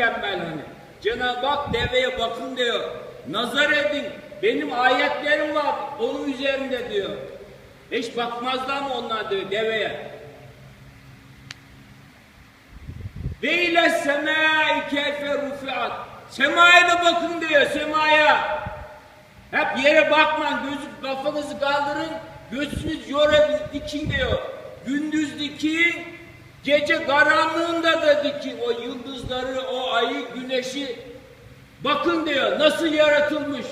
mükemmel hani. Cenab-ı Hak deveye bakın diyor. Nazar edin. Benim ayetlerim var onun üzerinde diyor. Hiç bakmazlar mı onlar diyor deveye. Ve ile semâi keyfe rufiat. Semaya da bakın diyor semaya. Hep yere bakmayın, gözü kafanızı kaldırın, gözünüz yora dikin diyor. Gündüz dikin, gece karanlığında da dikin o yıldızları, o ayı, güneşi. Bakın diyor, nasıl yaratılmış.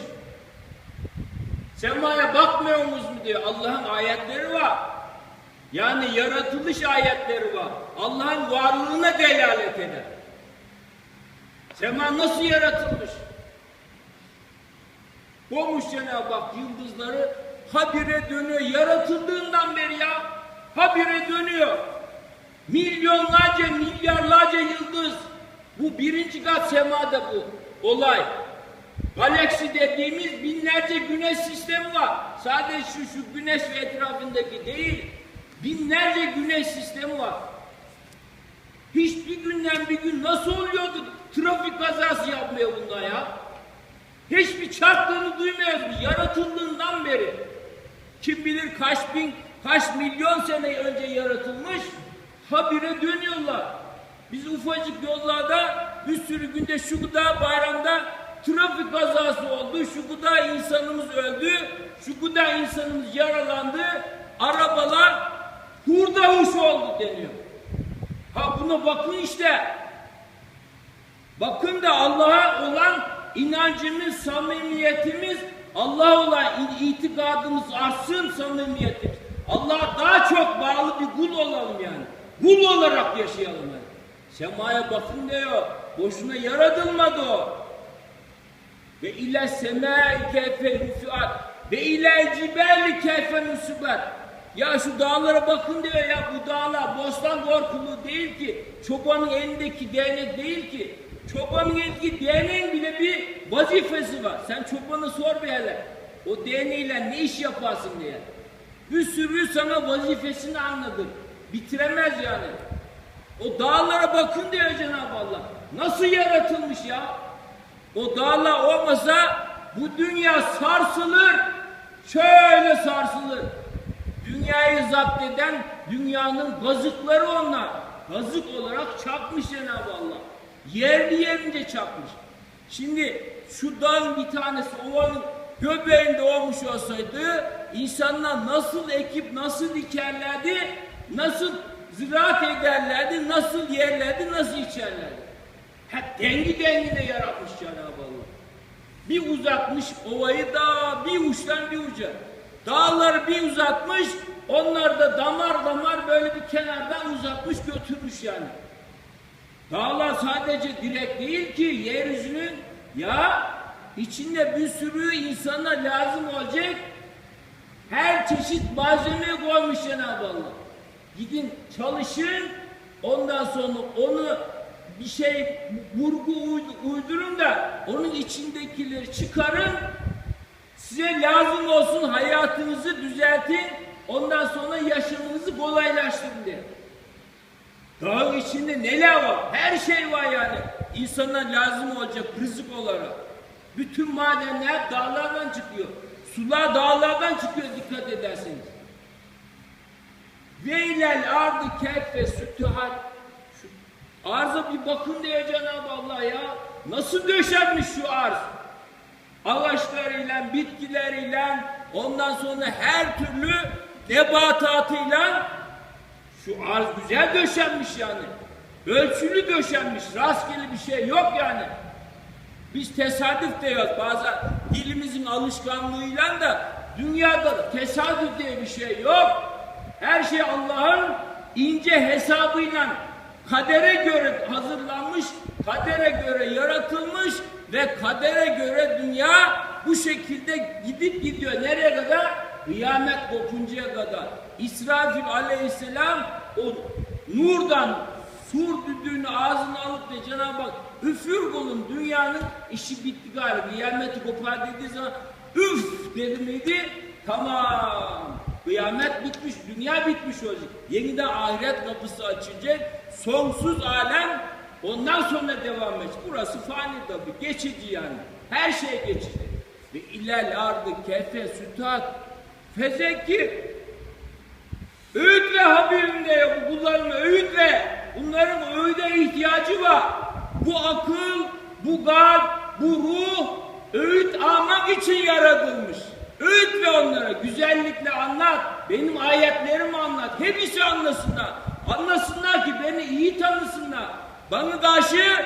Semaya bakmıyor musunuz diyor. Allah'ın ayetleri var. Yani yaratılış ayetleri var. Allah'ın varlığına delalet eder. Sema nasıl yaratılmış? Olmuş Cenab-ı Hak yıldızları habire dönüyor. Yaratıldığından beri ya habire dönüyor. Milyonlarca, milyarlarca yıldız. Bu birinci kat semada bu olay. Galaksi dediğimiz binlerce güneş sistemi var. Sadece şu, şu güneş ve etrafındaki değil. Binlerce güneş sistemi var. Hiçbir günden bir gün nasıl oluyordu trafik kazası yapmıyor bunlar ya? Hiçbir çarptığını duymuyoruz yaratıldığından beri. Kim bilir kaç bin, kaç milyon sene önce yaratılmış, habire dönüyorlar. Biz ufacık yollarda bir sürü günde şu kadar bayramda trafik kazası oldu, şu kadar insanımız öldü, şu kadar insanımız yaralandı, arabalar hurda huş oldu deniyor. Ha buna bakın işte. Bakın da Allah'a olan inancımız, samimiyetimiz, Allah'a olan itikadımız artsın samimiyetimiz. Allah'a daha çok bağlı bir kul olalım yani. Kul olarak yaşayalım yani. Semaya bakın diyor. Boşuna yaratılmadı o. Ve ile semâi keyfe rufiat ve ile cibeli keyfe nusubat. Ya şu dağlara bakın diyor ya bu dağlar bostan korkulu değil ki. Çobanın elindeki değnek değil ki. Çobanın elindeki değneğin bile bir vazifesi var. Sen çobanı sor bir hele. O değneğiyle ne iş yaparsın diye. Bir sürü sana vazifesini anladır. Bitiremez yani. O dağlara bakın diyor Cenab-ı Allah. Nasıl yaratılmış ya? O dağlar olmasa bu dünya sarsılır. Şöyle sarsılır. Dünyayı zapt eden dünyanın gazıkları onlar. Gazık olarak çakmış Cenab-ı Allah. Yerli yerince çakmış. Şimdi şu dağın bir tanesi ovanın göbeğinde olmuş olsaydı insanlar nasıl ekip nasıl dikerlerdi, nasıl ziraat ederlerdi, nasıl yerlerdi, nasıl içerlerdi. Hep dengi dengine yaratmış Cenab-ı Allah. Bir uzatmış ovayı da bir uçtan bir uca. Dağları bir uzatmış, onlar da damar damar böyle bir kenardan uzatmış götürmüş yani. Dağlar sadece direk değil ki yeryüzünün ya içinde bir sürü insana lazım olacak her çeşit malzeme koymuş Cenab-ı Allah. Gidin çalışın ondan sonra onu bir şey vurgu uydurun da onun içindekileri çıkarın size lazım olsun hayatınızı düzeltin ondan sonra yaşamınızı kolaylaştırın diye. Dağın içinde neler var? Her şey var yani. İnsana lazım olacak rızık olarak. Bütün madenler dağlardan çıkıyor. Sular dağlardan çıkıyor dikkat ederseniz. Veylel ardı keffe sütühat. Şu arza bir bakın diye Cenab-ı Allah ya. Nasıl döşenmiş şu arz? Ağaçlarıyla, bitkileriyle, ondan sonra her türlü nebatatıyla şu arz güzel döşenmiş yani. Ölçülü döşenmiş. Rastgele bir şey yok yani. Biz tesadüf diyoruz bazen dilimizin alışkanlığıyla da dünyada tesadüf diye bir şey yok. Her şey Allah'ın ince hesabıyla kadere göre hazırlanmış, kadere göre yaratılmış ve kadere göre dünya bu şekilde gidip gidiyor. Nereye kadar? Kıyamet kopuncaya kadar. İsrafil aleyhisselam o nurdan sur düdüğünü ağzına alıp da Cenab-ı Hak üfür kulun dünyanın işi bitti galiba. Kıyameti kopar dediği zaman üf dedi miydi? Tamam. Kıyamet bitmiş, dünya bitmiş olacak. Yeniden ahiret kapısı açılacak. Sonsuz alem ondan sonra devam edecek. Burası fani tabi, geçici yani. Her şey geçici. Ve ilel ardı kefe sütat fezekir. Öğüt ve haberinde bu kullarına öğüt ve bunların öğüde ihtiyacı var. Bu akıl, bu kalp, bu ruh öğüt almak için yaratılmış. Güzellikle anlat. Benim ayetlerimi anlat. Hepsi anlasınlar. Anlasınlar ki beni iyi tanısınlar. Bana karşı